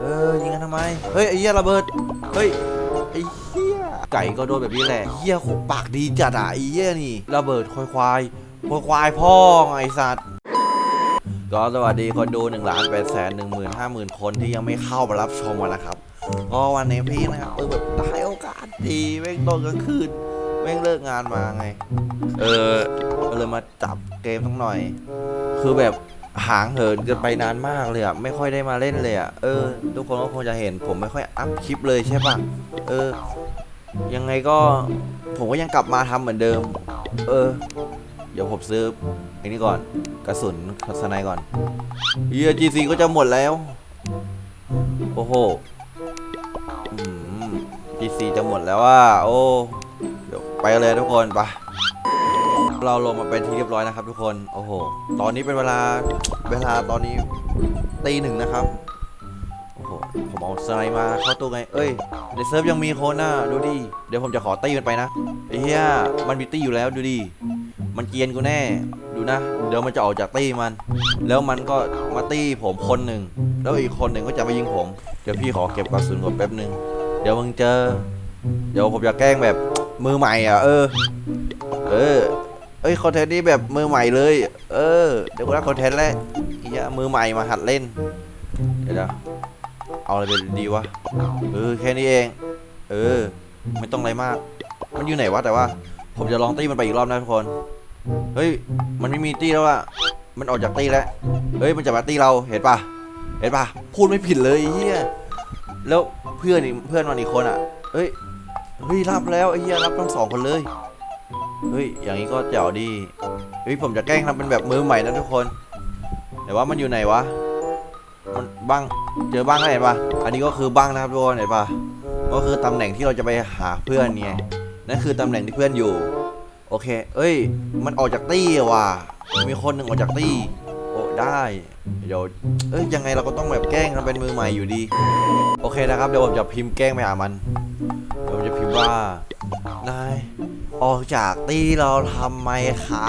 เออยิงกันทำไม เฮ้ยไอ้เหี้ยระเบิด เฮ้ยไอ้เหี้ยไก่ก็โดนแบบนี้แหละเหี้ยขปากดีจัดอะไอ้เหี้ยนี่ ระเบิดควายควายควายควายพ่อไงไอ้สัตว์ก็สวัสดีคนดู1นึ่งล้านแปดแสนหนึ่งหมื่นห้าหมื่นคนที่ยังไม่เข้ามารับชมกันนะครับ ก็วันนี้พี่นะครับเออแบบได้โอกาสดีแม่งตอนกลางคืนแม่งเลิกงานมาไง เออก็เลยมาจับเกมทั้งหน่อย คือแบบ หางเหินกันไปนานมากเลยอะไม่ค่อยได้มาเล่นเลยอะเออ ทุกคนก็คงจะเห็นผมไม่ค่อยอัพคลิปเลยใช่ปะเออ ยังไงก็ผมก็ยังกลับมาทำเหมือนเดิม เออ เดี๋ยวผมซื้อไอ้นี่ก่อน กระสุนสไนก่อนเฮียจีซีก็จะหมดแล้ว โอ้โหจีซีจะหมดแล้วว่าโอ้เดี๋ยวไปเลยทุกคนไป เราลงมาเป็นที่เรียบร้อยนะครับ ทุกคน โอ้โห ตอนนี้เป็นเวลาเวลาตอนนี้ตีหนึ่งนะครับ โอ้โห ผมเอาสไนมาเข้าตัวไง เอ้ยในเซิร์ฟยังมีคนน่ะดูดิ เดี๋ยวผมจะขอตีมันไปนะไอ้เหี้ยมันมีตีอยู่แล้วดูดิ มันเกียนกูแน่ ดูนะ เดี๋ยวมันจะออกจากตีมัน แล้วมันก็มาตีผมคนหนึ่ง แล้วอีกคนหนึ่งก็จะมายิงผม เดี๋ยวพี่ขอเก็บกระสุนก่อนแป๊บหนึ่งเดี๋ยวมึงเจอ เดี๋ยวผมจะแกล้งแบบมือใหม่อะ เออ เออ อ้ยคอนเทนต์นี้แบบมือใหม่เลย เออ เดี๋ยวกูได้คอนเทนต์แล้วไอ้เหี้ยมือใหม่มาหัดเล่น เดี๋ยวเอาอะไรไปดีวะ เออแค่นี้เอง เออ ไม่ต้องอะไรมาก มันอยู่ไหนวะแต่ว่า ผมจะลองตีมันไปอีกรอบนะทุกคน เฮ้ย มันไม่มีตีแล้วอะมันออกจากตีแล้ว เฮ้ย มันจะมาตีเรา เห็นปะเห็นปะพูดไม่ผิดเลยไอ้เฮียแล้วเพื่อนอีเพื่อนมันอีกคนอะเฮ้ย เฮ้ยรับแล้วไอ้เฮียรับทั้งสองคนเลย เฮ้ย อย่างนี้ก็เจ๋วดี เฮ้ย ผมจะแกล้งทำเป็นแบบมือใหม่นะทุกคน แต่ว่ามันอยู่ไหนวะ มันบ้าง เจอบ้างแล้เห็นปะอันนี้ก็คือบ้างนะครับทุกคนเห็นปะก็คือตำแหน่งที่เราจะไปหาเพื่อนไง นั่นคือตำแหน่งที่เพื่อนอยู่ โอเค เอ้ย มันออกจากตี้ว่ะ มีคนหนึ่งออกจากตี้ ได้ เดี๋ยวเอ้ยยังไงเราก็ต้องแบบแกล้งทำเป็นมือใหม่อยู่ดี โอเคนะครับเดี๋ยวผมจะพิมพ์แกล้งไปหามันเดี๋ยวผมจะพิมพ์ว่านายออกจากตีเราทำไมคะ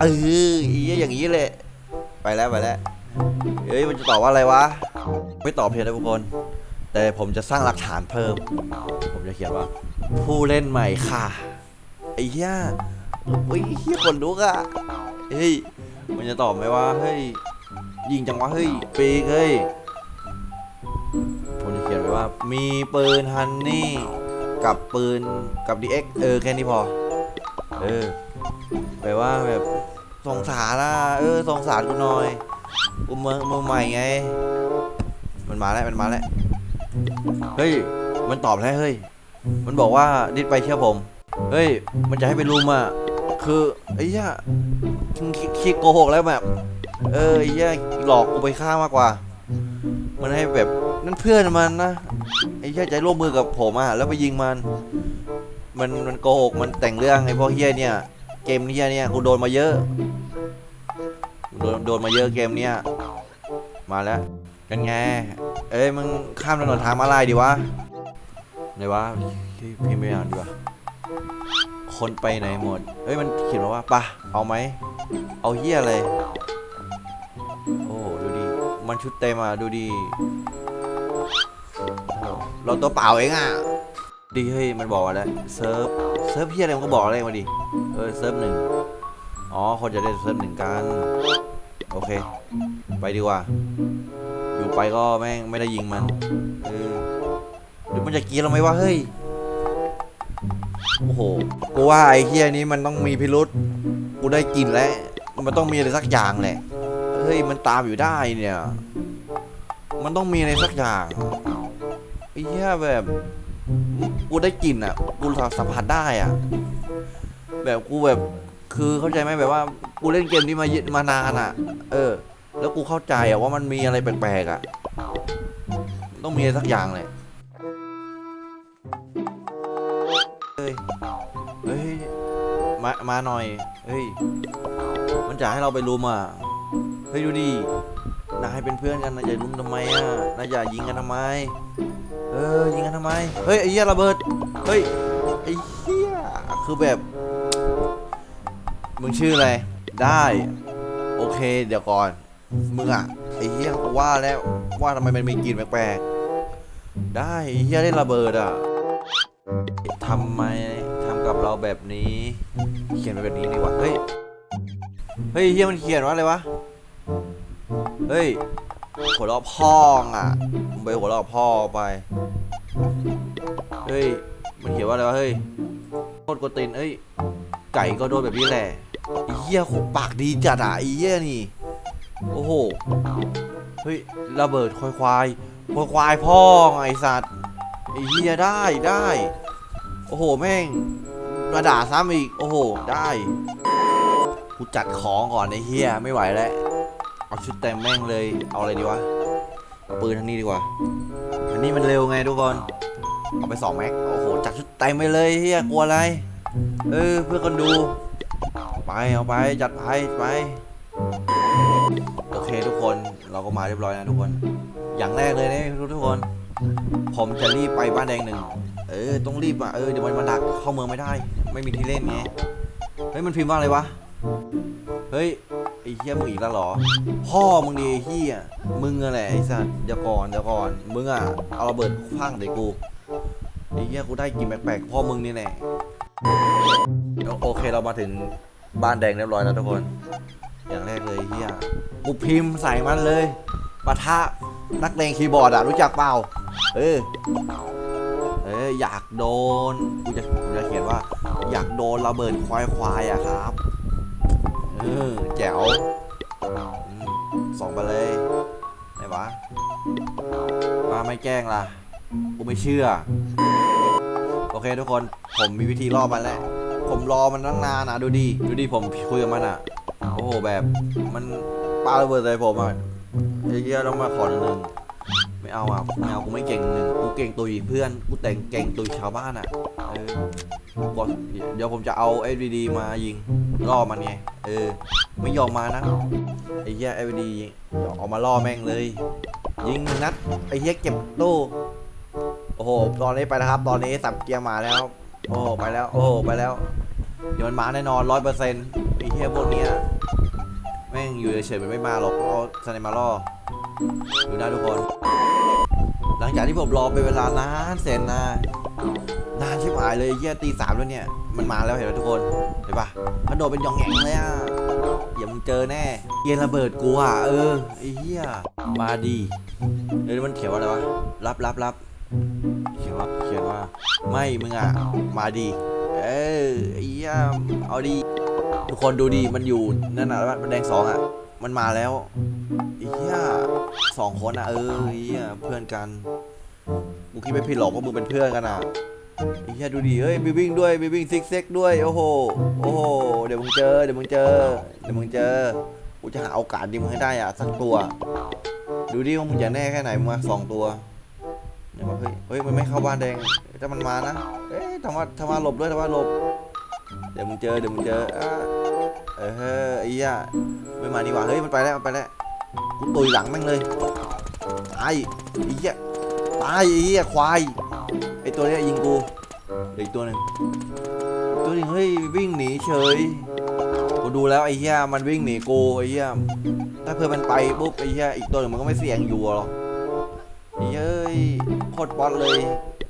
เอออีอย่างนี้เลยไปแล้วไปแล้วเฮ้ยมันจะตอบว่าอะไรวะ ไม่ตอบเพลนะทุกคน แต่ผมจะสร้างหลักฐานเพิ่ม ผมจะเขียนว่า ผู้เล่นใหม่ค่ะ ไอ้เหี้ยเฮ้ยเหี้ยคนลุกอะเฮ้ย มันจะตอบไหมว่าเฮ้ยยิงจังวะเฮ้ยปีกเฮ้ยผมจะเขียนไว้ว่า มีปืนฮันนี่กับปืนกับ DX เออแค่นี้พอ เออแปลว่าแบบสงสารนะเออสงสารกูหน่อยกูเมืองเมืองใหม่ไง มันมาแล้วมันมาแล้วเฮ้ยมันตอบแล้วเฮ้ยมันบอกว่าดิดไปเชื่อผม เฮ้ย มันจะให้ไปรุมอะ คือไอ้เหี้ยคิคิดโกหกแล้วแบบ เออไอ้เหี้ยหลอกกูไปฆ่ามากกว่า มันให้แบบนั่นเพื่อนมันนะไอ้เหี้ยใจร่วมมือกับผมอะแล้วไปยิงมัน มันมันโกหกมันแต่งเรื่องไอ้พวกเหี้ยเนี่ย เกมเหี้ยเนี่ยกูโดนมาเยอะโดนโดนมาเยอะเกมเนี้ยมาแล้วกันไง เอ้ยมึงข้ามถนนทางมาลายดีวะไหนวะพี่พี่ไม่อ่านดีกว่า คนไปไหนหมด เอ้ยมันเขียนมาว่าปะเอาไหม เอาเฮียอะไร โอ้ดูดิมันชุดเต็มอะดูดิเราตัวเปล่าเองอะ ดีเฮ้ยมันบอกว่าแล้วเซิร์ฟ เซิร์ฟเฮียอะไรมันก็บอกอะไรมาดิ เออเซิร์ฟหนึ่งอ๋อคนจะได้เซิร์ฟหนึ่งกัน โอเค ไปดีกว่า อยู่ไปก็แม่งไม่ได้ยิงมัน เออเดี๋ยวมันจะกรีดเราไหมวะเฮ้ย โอ้โห กูว่าไอ้เฮียนี้มันต้องมีพิรุษกูได้กลินแล้ว มันต้องมีอะไรสักอย่างแหละ เฮ้ย มันตามอยู่ได้เนี่ย มันต้องมีอะไรสักอย่างไอ้เฮียแบบ กูได้กลิ่นอะ กูสัมผัสได้อะ แบบกูแบบ คือเข้าใจไหมแบบว่า กูเล่นเกมนี้มาเยอะมานานอะ เออ แล้วกูเข้าใจอะว่ามันมีอะไรแปลกๆอะ ต้องมีอะไรสักอย่างเลย มามาหน่อย เฮ้ย มันจะให้เราไปรุมอะ เฮ้ยดูดินายเป็นเพื่อนกันนายจะรุมทำไมอะนายจะยิงกันทำไม เออ ยิงกันทำไม เฮ้ยไอ้เหี้ยระเบิด เฮ้ยไอ้เหี้ยคือแบบ มึงชื่ออะไร ได้ โอเค เดี๋ยวก่อน มึงอะไอ้เหี้ยกูว่าแล้วว่าทำไมมันมีกลิ่นแปลกๆ ได้ไอ้เหี้ยได้ระเบิดอะทำไม กับเราแบบนี้ เขียนไปแบบนี้ดีกว่าเฮ้ยเฮ้ยเหี้ยมันเขียนว่าอะไรวะเฮ้ยหัวเราะพ่องอะมไปหัวเราะพ่อไปเฮ้ยมันเขียนว่าอะไรวะเฮ้ยโคตรกตีนเอ้ยไก่ก็โดนแบบนี้แหละไอ้เหี้ยปากดีจัดอะไอ้เหี้ยนี่โอ้โหเฮ้ยระเบิดควายควายควายควายพ่อไอสัตว์ไอเฮียได้ได้โอ้โหแม่ง มาด่าซ้ำอีก โอ้โห ได้ กูจัดของก่อนไอเฮียไม่ไหวแล้ว เอาชุดเต็มแม่งเลย เอาอะไรดีวะ เอาปืนทางนี้ดีกว่าอันนี้มันเร็วไงทุกคน เอาไปสองแม็ก โอ้โห จัดชุดเต็มไปเลยเฮียกลัวอะไร เออ เพื่อคนดู ไป เอาไป จัดไปไป โอเคทุกคน เราก็มาเรียบร้อยนะทุกคน อย่างแรกเลยนะทุกทุกคน ผมจะรีบไปบ้านแดงหนึ่ง ออต้องรีบอะเออเดี๋ยวมันมาดักเข้าเมืองไม่ได้ ไม่มีที่เล่นไงเฮ้ยมันพิมพ์ว่าอะไรวะเฮ้ยไอ้เฮียมึงอีกแล้วเหรอ พ่อมึงดีไอ้เฮียมึงอะไรไอ้สัตว์เดี๋ยวก่อนเดี๋ยวก่อนมึงอะเอาระเบิดพังเด็กกูไอ้เฮียกูได้กินแปลกๆพ่อมึงนี่แน่โอเคเรามาถึงบ้านแดงเรียบร้อยแล้วทุกคน อย่างแรกเลยเฮียกูพิมพ์ใส่มันเลยปะทะนักเลงคีย์บอร์ดอะรู้จักเปล่า เออ เอออยากโดนกูจะกูจะเขียนว่า อยากโดนระเบิดควายควายอะครับเออแจ๋วอืมส่งไปเลยไหนวะมาไม่แกล้งล่ะกูไม่เชื่อ โอเคทุกคนผมมีวิธีรอบมันแล้วผมรอมันตั้งนานนะดูดิดูดิผมคุยกับมันอะโอ้โหแบบมันปาระเบิดใส่ผมอะไอ้เหี้ยต้องมาขอนหนึ่ง ไม่เอาอะไม่เอากูไม่เก่งหนึ่งกูเก่งตุยเพื่อนกูแต่งเก่งตุยชาวบ้านอะเออก่อนเดี๋ยวผมจะเอา SVD มายิงล่อมันไงเออ ไม่ยอมมานะไอ้เหี้ย SVD เดี๋ยวเอามาล่อแม่งเลย ยิงหนึ่งนัดไอ้เหี้ยเก็บตู้โอ้โหตอนนี้ไปนะครับ ตอนนี้สับเกียร์มาแล้ว โอ้โหไปแล้ว โอ้โหไปแล้วเดี๋ยวมันมาแน่นอนร้อยเปอร์เซ็นต์ไอ้เหี้ยพวกเนี้ยแม่งอยู่เฉยๆมันไม่มาหรอกเอาสไนมาล่อ ดูได้ทุกคน หลังจากที่ผมรอไปเวลานานแสนนานนานชิบหายเลยเหี้ยตีสามแล้วเนี่ย มันมาแล้วเห็นไหมทุกคนเห็นปะมันโดดเป็นหยองแหงเลยอะอย่ามึงเจอแน่เกียร์ระเบิดกูอะเออไอ้เหี้ยมาดีเอ้ยมันเขียนว่าอะไรวะรับรับรับเขียนว่าเขียนว่า ไม่มึงอะมาดี เออไอ้เหี้ยเอาดี ทุกคนดูดีมันอยู่นั่นน่ะมันแดงสองอะ มันมาแล้วไอ้เหี้ยสองคนอะเออไอ้เหี้ยเพื่อนกันกูคิดไม่ผิดหรอกว่ามึงเป็นเพื่อนกันอะไอ้เหี้ยดูดีเฮ้ยบีวิ่งด้วยบีวิ่งซิกเซกด้วยโอ้โหโอ้โหเดี๋ยวมึงเจอเดี๋ยวมึงเจอเดี๋ยวมึงเจอกูจะหาโอกาสยิงมึงให้ได้อะสักตัว ดูดิว่ามึงจะแน่แค่ไหนมึงมาสองตัวอย่ามาเฮ้ยเฮ้ยมันไม่เข้าบ้านแดงถ้ามันมานะเอ๊ะทำว่าทำว่าหลบด้วยทำว่าหลบเดี๋ยวมึงเจอเดี๋ยวมึงเจออะ เออเฮ้ยไอ้เหี้ยไม่มาดีกว่าเฮ้ยมันไปแล้วมันไปแล้วกูตุยหลังแม่งเลยตายไอ้เหี้ยตายไอ้เหี้ยควายไอ้ตัวนี้ยิงกูเดี๋ยวอีกตัวหนึ่งตัวหนึงเฮ้ยวิ่งหนีเฉยกูดูแล้วไอ้เหี้ยมันวิ่งหนีกูไอ้เหี้ยถ้าเพื่อนมันไปปุ๊บไอ้เหี้ยอีกตัวหนึ่งมันก็ไม่เสี่ยงอยู่หรอกเหี้ยเอ้ยโคตรป๊อตเลย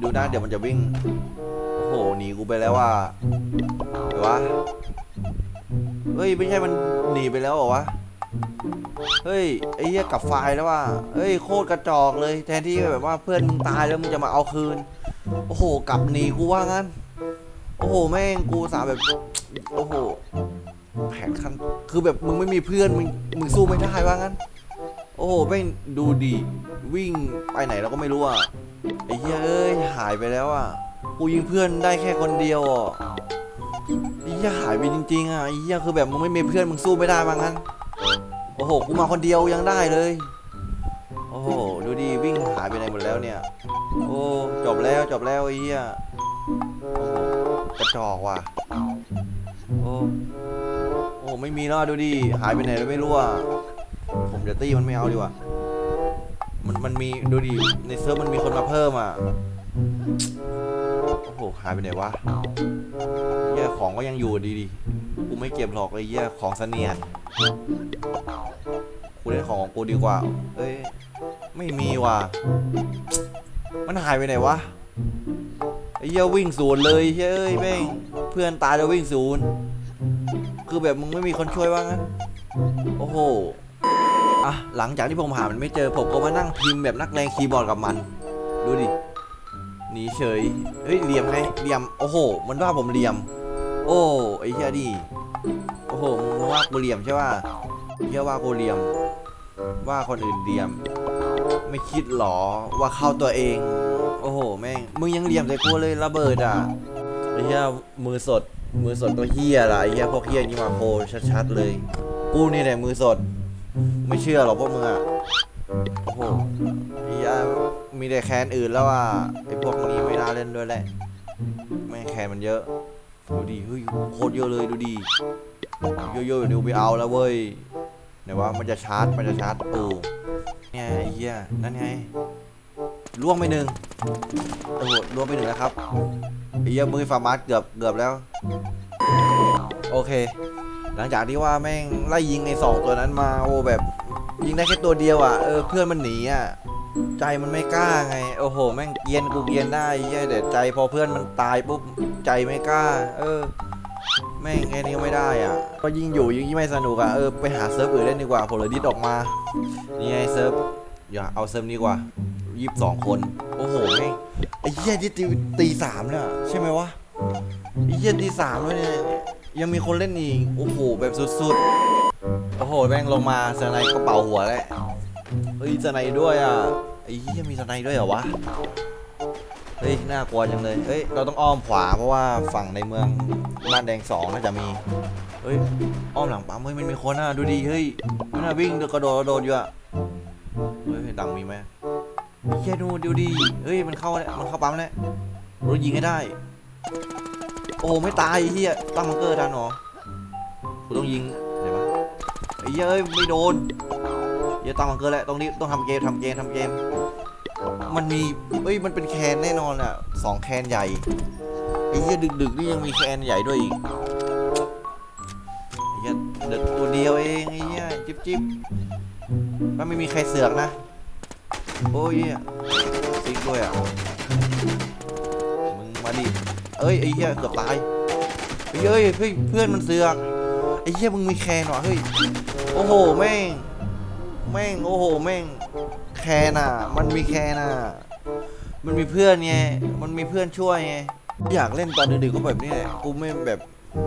ดูนะเดี๋ยวมันจะวิ่งโอ้โหหนีกูไปแล้วว่าหรือวะ เฮ้ย ไม่ใช่มันหนีไปแล้วเหรอวะ เฮ้ย ไอ้เหี้ยกลับไฟล์แล้วว่ะเฮ้ย โคตรกระจอกเลย แทนที่แบบว่าเพื่อนมึงตายแล้วมึงจะมาเอาคืน โอ้โห กลับหนีกูว่างั้น โอ้โห แม่งกูสาแบบ โอ้โห แผนคันคือแบบมึงไม่มีเพื่อน มึง มึงสู้ไม่ได้ว่างั้น โอ้โหแม่งดูดี วิ่งไปไหนเราก็ไม่รู้อะ ไอ้เหี้ยเอ้ย หายไปแล้วอะ กูยิงเพื่อนได้แค่คนเดียวอะ เหี้ยหายไปจริงๆอะไอ้เหี้ยคือแบบมึงไม่มีเพื่อนมึงสู้ไม่ได้มางั้น โอ้โห กูมาคนเดียวยังได้เลย โอ้โห ดูดิวิ่งหายไปไหนหมดแล้วเนี่ย โอ้ จบแล้วจบแล้วไอ้เหี้ยโอ้โหกระจอกว่ะ โอ้โอ้ไม่มีแล้วดูดิหายไปไหนแล้วไม่รู้อะ ผมจะตีมันไม่เอาดีกว่า มันมันมีดูดิในเซิร์ฟมันมีคนมาเพิ่มอะ โอ้โหหายไปไหนวะ ของก็ยังอยู่ดีดีกูไม่เก็บหรอกไอ้เหี้ยของเสนียดกูกูเล่นของของกูดีกว่า เอ้ย ไม่มีว่ะ มันหายไปไหนวะ ไอ้เหี้ยวิ่งศูนย์เลยเฮ้ยแม่งเพื่อนตายแล้ววิ่งศูนย์ คือแบบมึงไม่มีคนช่วยว่างั้น โอ้โหอะหลังจากที่ผมหามันไม่เจอผมก็มานั่งพิมพ์แบบนักเลงคีย์บอร์ดกับมัน ดูดิหนีเฉย เฮ้ยเหลี่ยมไงเหลี่ยม โอ้โห มันว่าผมเหลี่ยม โอ้ไอ้เหี้ยดิโอ้โหมึงว่ากูเหลี่ยมใช่ป่ะเหี้ยว่ากูเหลี่ยม ว่าคนอื่นเหลี่ยม ไม่คิดหรอว่าเข้าตัวเอง โอ้โหแม่งมึงยังเหลี่ยมใส่กูเลยระเบิดอะไอ้เหี้ยมือสดมือสดตัวเหี้ยละไอ้เหี้ยพวกเหี้ยนี่มาโคชัดๆเลยกูนี่แหละมือสด ไม่เชื่อหรอกพวกมึงอะโอ้โหไอ้เหี้ยมีแต่แคนอื่นแล้วอะไอ้พวกนี้ไม่น่าเล่นด้วยแหละแม่แคนมันเยอะ ดูดิเฮ้ยโคตรเยอะเลยดูดิเยอะๆเดี๋ยวไปเอาแล้วเว้ยไหนว่ามันจะชาร์จมันจะชาร์จประตูเนี่ยไอ้เหี้ยนั่นไงล่วงไปหนึ่งโอ้โหล่วงไปหนึ่งแล้วครับไอ้เหี้ยมือฟาร์มาสเกือบเกือบแล้ว โอเค หลังจากที่ว่าแม่งไล่ยิงไอ้สองตัวนั้นมาโอ้แบบยิงได้แค่ตัวเดียวอะเออเพื่อนมันหนีอะ ใจมันไม่กล้าไง โอ้โห แม่งเกรียนกูเกรียนได้ไอ้เหี้ยแต่ใจพอเพื่อนมันตายปุ๊บใจไม่กล้า เออ แม่งแค่นี้ไม่ได้อะ ก็ยิ่งอยู่ยิ่งไม่สนุกอะ เออไปหาเซิร์ฟอื่นเล่นดีกว่าผมเลดิดออกมา นี่ไงเซิร์ฟอย่าเอาเซิร์ฟนี้กว่ายี่สิบสองคน โอ้โหแม่งไอ้เหี้ยที่ตีตีสามเนี่ยใช่ไหมวะไอ้เหี้ยตีสามแล้วเนี่ยยังมีคนเล่นอีก โอ้โหแบบสุดๆ โอ้โหแม่งลงมาสไนก็เป่าหัวแล้ว เฮ้ยสไนด้วยอะไอ้เหี้ยมีสไนด้วยเหรอวะเฮ้ยน่ากลัวจังเลยเฮ้ยเราต้องอ้อมขวาเพราะว่าฝั่งในเมืองบ้านแดงสองน่าจะมีเฮ้ยอ้อมหลังปั๊มเฮ้ยมันมีคนอะดูดิเฮ้ยมันน่ะวิ่งกระโดดกระโดดอยู่อะเฮ้ยดังมีไหมเฮียดูดูดิเฮ้ยมันเข้าแล้วมันเข้าปั๊มแล้วรถยิงให้ได้ โอ้ไม่ตายไอ้เฮียตั้งบังเกอร์ทันเหรอกูต้องยิงเดี๋ยวปะไอ้เย้ยไม่โดน เหี้ยตั้งบังเกอร์แล้วต้องรีบต้องทำเกมทำเกมทำเกม มันมีเอ้ยมันเป็นแคนแน่นอนอะสองแคนใหญ่ไอ้เหี้ยดึกๆนี่ยังมีแคนใหญ่ด้วยอีกไอ้เหี้ยเด็กตัวเดียวเองไอ้เหี้ยจิ๊บจิ๊บมันไม่มีใครเสือกนะโอ้ยเหี้ยซิกด้วยอะมึงมาดิเอ้ยไอ้เหี้ยเกือบตายเฮ้ยเฮ้ยเพื่อนมันเสือกไอ้เหี้ยมึงมีแคนว่ะเฮ้ยโอ้โหแม่ง แม่งโอ้โหแม่งแคนอะ มันมีแคนอะ มันมีเพื่อนไง มันมีเพื่อนช่วยไง อยากเล่นตอนดึกๆก็แบบนี้แหละ กูไม่แบบ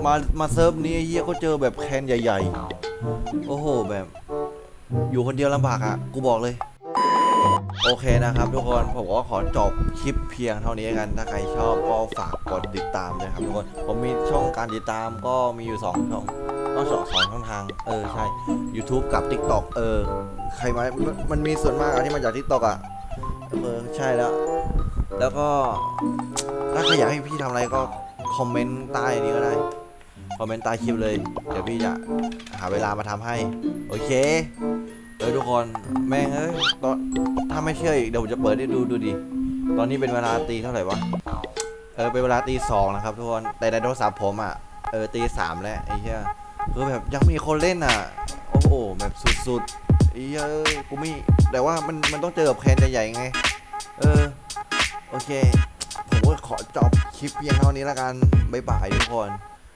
มามาเซิร์ฟนี้เฮียก็เจอแบบแคนใหญ่ ๆ โอ้โหแบบ อยู่คนเดียวลำบากอะ กูบอกเลยโอเคนะครับทุกคนผมก็ขอจบคลิปเพียงเท่านี้กัน ถ้าใครชอบก็ฝากกดติดตามด้วยครับทุกคน ผมมีช่องการติดตามก็มีอยู่ 2 ช่อง ต้องสองสองช่องทาง เออใช่ YouTube กับ TikTok เออ ใครมามันมันมีส่วนมากอะที่มาจาก TikTok อะเออใช่แล้ว แล้วก็ถ้าใครอยากให้พี่ทำอะไรก็คอมเมนต์ใต้นี้ก็ได้ คอมเมนต์ใต้คลิปเลย เดี๋ยวพี่จะหาเวลามาทำให้ โอเค เออทุกคนแม่งเอ้ยตอนถ้าไม่เชื่ออีกเดี๋ยวผมจะเปิดให้ดูดูดิ ตอนนี้เป็นเวลาตีเท่าไหร่วะ เออเป็นเวลาตีสองนะครับทุกคน แต่ในโทรศัพท์ผมอะ เออตีสามแล้วไอ้เหี้ย คือแบบยังมีคนเล่นอะ โอ้โหแบบสุดๆไอ้เหี้ยเอ้ยกูไม่แต่ว่ามันมันต้องเจอกับแคนใหญ่ๆไง เออ โอเค ผมก็ขอจบคลิปเพียงเท่านี้ละกัน บ๊ายบายทุกคน